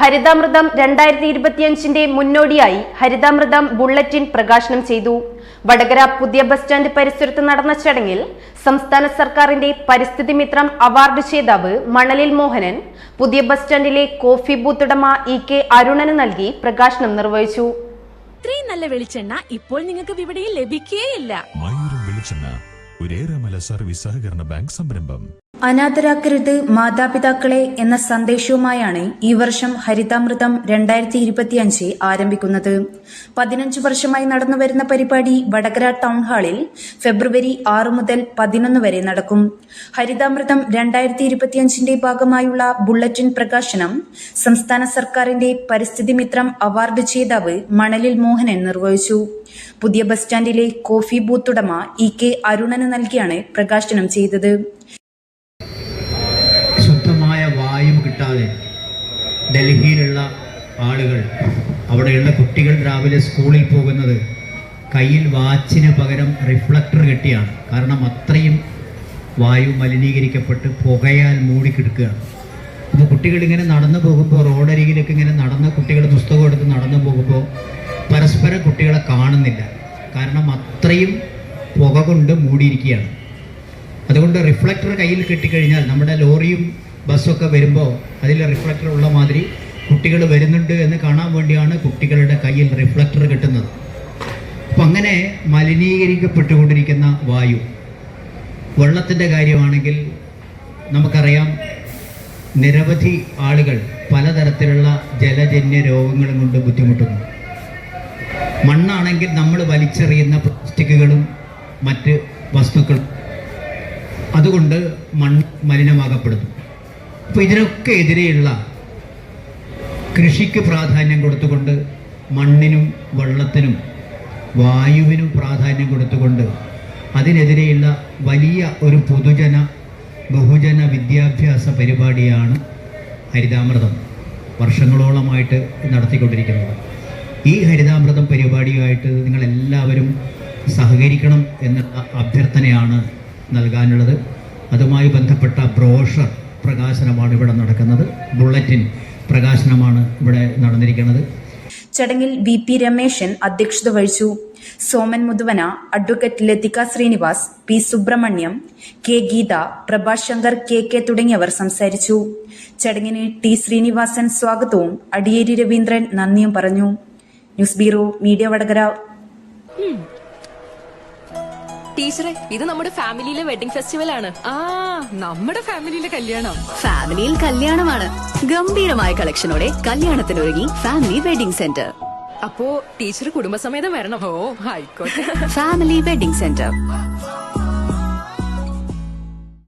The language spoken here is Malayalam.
ഹരിതാമൃതം രണ്ടായിരത്തി ഇരുപത്തിയഞ്ചിന്റെ മുന്നോടിയായി ഹരിതാമൃതം ബുള്ളറ്റിൻ പ്രകാശനം ചെയ്തു. വടകര പുതിയ ബസ് സ്റ്റാൻഡ് പരിസരത്ത് നടന്ന ചടങ്ങിൽ സംസ്ഥാന സർക്കാരിന്റെ പരിസ്ഥിതി മിത്രം അവാർഡ് ജേതാവ് മണലിൽ മോഹനൻ പുതിയ ബസ് സ്റ്റാൻഡിലെ കോഫി ബൂത്ത് ഉടമ ഇ കെ അരുണന് നൽകി പ്രകാശനം നിർവഹിച്ചു. ഇത്രയും നല്ല വെളിച്ചെണ്ണ ഇപ്പോൾ നിങ്ങൾക്ക് വിപണിയിൽ ലഭിക്കുകയില്ല മയൂരം വെളിച്ചെണ്ണ ഒരേറെമല സർവീസ് സഹകരണ ബാങ്ക് സംരംഭം. അനാഥരാക്കരുത് മാതാപിതാക്കളെ എന്ന സന്ദേശവുമായാണ് ഈ വർഷം ഹരിതാമൃതം രണ്ടായിരത്തി ഇരുപത്തിയഞ്ച് ആരംഭിക്കുന്നത്. പതിനഞ്ച് വർഷമായി നടന്നുവരുന്ന പരിപാടി വടകര ടൗൺ ഹാളിൽ ഫെബ്രുവരി ആറ് മുതൽ പതിനൊന്ന് വരെ നടക്കും. ഹരിതാമൃതം രണ്ടായിരത്തി ഇരുപത്തിയഞ്ചിന്റെ ഭാഗമായുള്ള ബുള്ളറ്റിൻ പ്രകാശനം സംസ്ഥാന സർക്കാരിന്റെ പരിസ്ഥിതി മിത്രം അവാർഡ് ജേതാവ് മണലിൽ മോഹനൻ നിർവഹിച്ചു. പുതിയ ബസ് സ്റ്റാൻഡിലെ കോഫി ബൂത്തുടമ ഇ കെ അരുണന് നൽകിയാണ് പ്രകാശനം ചെയ്തത്. വായു കിട്ടാതെ ഡൽഹിയിലുള്ള ആളുകൾ അവിടെയുള്ള കുട്ടികൾ രാവിലെ സ്കൂളിൽ പോകുന്നത് കയ്യിൽ വാച്ചിന് പകരം റിഫ്ലക്ടർ കെട്ടിയാണ്. കാരണം അത്രയും വായു മലിനീകരിക്കപ്പെട്ട് പുകയാൽ മൂടിക്കിടക്കുകയാണ് അപ്പോൾ കുട്ടികൾ ഇങ്ങനെ നടന്നു പോകുമ്പോൾ റോഡരികിലേക്ക് ഇങ്ങനെ നടന്ന് കുട്ടികൾ പുസ്തകം എടുത്ത് നടന്നു പോകുമ്പോൾ പരസ്പരം കുട്ടികളെ കാണുന്നില്ല. കാരണം അത്രയും പുക കൊണ്ട് മൂടിയിരിക്കുകയാണ്. അതുകൊണ്ട് റിഫ്ലക്ടർ കയ്യിൽ കെട്ടിക്കഴിഞ്ഞാൽ നമ്മുടെ ലോറിയും ബസ്സൊക്കെ വരുമ്പോൾ അതിൽ റിഫ്ലക്ടർ ഉള്ള മാതിരി കുട്ടികൾ വരുന്നുണ്ട് എന്ന് കാണാൻ വേണ്ടിയാണ് കുട്ടികളുടെ കയ്യിൽ റിഫ്ലക്ടർ കിട്ടുന്നത്. അപ്പം അങ്ങനെ മലിനീകരിക്കപ്പെട്ടുകൊണ്ടിരിക്കുന്ന വായു. വെള്ളത്തിന്റെ കാര്യമാണെങ്കിൽ നമുക്കറിയാം നിരവധി ആളുകൾ പലതരത്തിലുള്ള ജലജന്യ രോഗങ്ങളും കൊണ്ട് ബുദ്ധിമുട്ടുന്നു. മണ്ണാണെങ്കിൽ നമ്മൾ വലിച്ചെറിയുന്ന പ്ലാസ്റ്റിക്കുകളും മറ്റ് വസ്തുക്കളും. അതുകൊണ്ട് മണ്ണ് മലിനമാകപ്പെടുന്നു അപ്പോൾ ഇതിനൊക്കെ എതിരെയുള്ള കൃഷിക്ക് പ്രാധാന്യം കൊടുത്തുകൊണ്ട് മണ്ണിനും വെള്ളത്തിനും വായുവിനും പ്രാധാന്യം കൊടുത്തുകൊണ്ട് അതിനെതിരെയുള്ള വലിയ ഒരു പൊതുജന ബഹുജന വിദ്യാഭ്യാസ പരിപാടിയാണ് ഹരിതാമൃതം. വർഷങ്ങളോളമായിട്ട് നടത്തിക്കൊണ്ടിരിക്കുന്നത്. ഈ ഹരിതാമൃതം പരിപാടിയുമായിട്ട് നിങ്ങളെല്ലാവരും സഹകരിക്കണം എന്നുള്ള അഭ്യർത്ഥനയാണ് നൽകാനുള്ളത്. അതുമായി ബന്ധപ്പെട്ട ബ്രോഷർ പ്രകാശനമാണ് ഇവിടെ നടക്കുന്നത്. ബുള്ളറ്റിൻ പ്രകാശനമാണ് ഇവിടെ നടന്നിരിക്കുന്നത്. ചടങ്ങിൽ വി പി രമേശൻ അധ്യക്ഷത വഹിച്ചു. Soman Muthuvana advocate Lathika Srinivas P Subrahmanyam K Geetha Prabhash Shankar K K തുടങ്ങിയവർ സംസാരിച്ചു. ചടങ്ങിന് ടി ശ്രീനിവാസൻ സ്വാഗതവും അടിയേരി രവീന്ദ്രൻ നന്ദിയും പറഞ്ഞു. News bureau media Vadakara. ടീച്ചറെ ഇത് നമ്മുടെ ഫാമിലിയിലെ വെഡിംഗ് ഫെസ്റ്റിവൽ ആണ് ആ നമ്മുടെ ഫാമിലിയിലെ കല്യാണം. ഫാമിലിയിൽ കല്യാണമാണ്. ഗംഭീരമായ കളക്ഷനോടെ കല്യാണത്തിനൊരുങ്ങി ഫാമിലി വെഡിംഗ് സെന്റർ. അപ്പോ ടീച്ചർ കുടുംബസമേതം വരണം. ഓ ആയിക്കോട്ടെ. Family wedding centre.